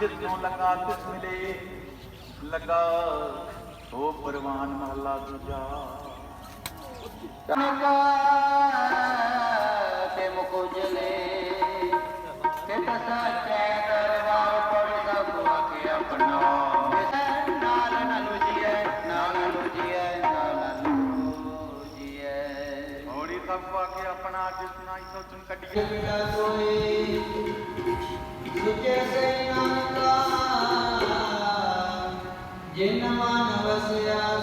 ਜਿਤ ਜਿਸਨੂੰ ਲਗਾ ਤਿਸ ਮਿਲੇ, ਲਗਾ ਹੋ ਪਰਵਾਨ ਮਹੱਲਾ ਦੂਜਾ। ਕਾ ਤੇ ਮੁਕੋ ਜਲੇ ਤੇ ਸਭ ਵਾਕੇ ਆਪਣਾ ਜਿਸ ਨਾਈ ਤੋਂ ਚੁਣ ਕੱਢੀਏ। ਬਿਨਾ ਸੋਏ ਸੁਖੇ ਸੇ ਨਾਨਕਾ ਜਿਨ ਮਨ ਵਸਿਆ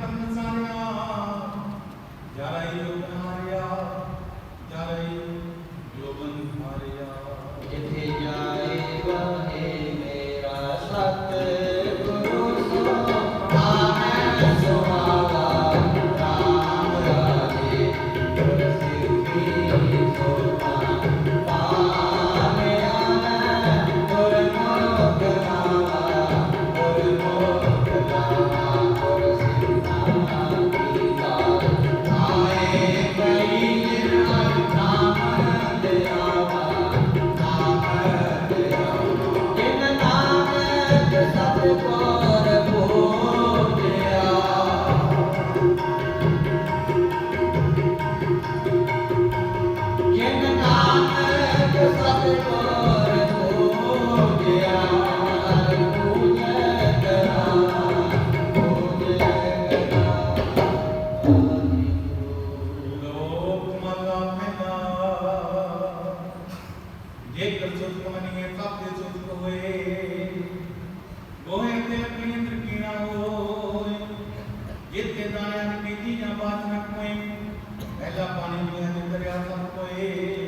कर्म सारा दाया ने बीती या बात में कोई पहला पानी में दरिया सब कोई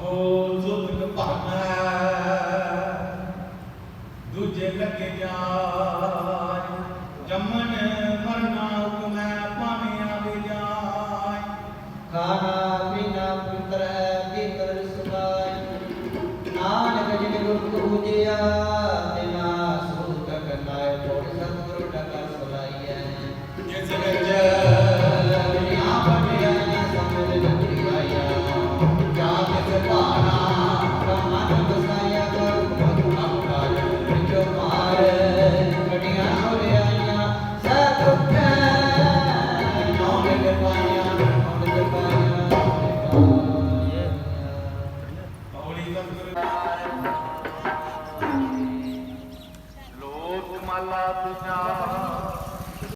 ਬੋਜ਼ੁਰਗ ਦੂਜੇ ਲੱਗੇ ਜਾਇ ਪੁੱਤਰ ਲੋਕ ਮਾਲਾ ਤੁਝ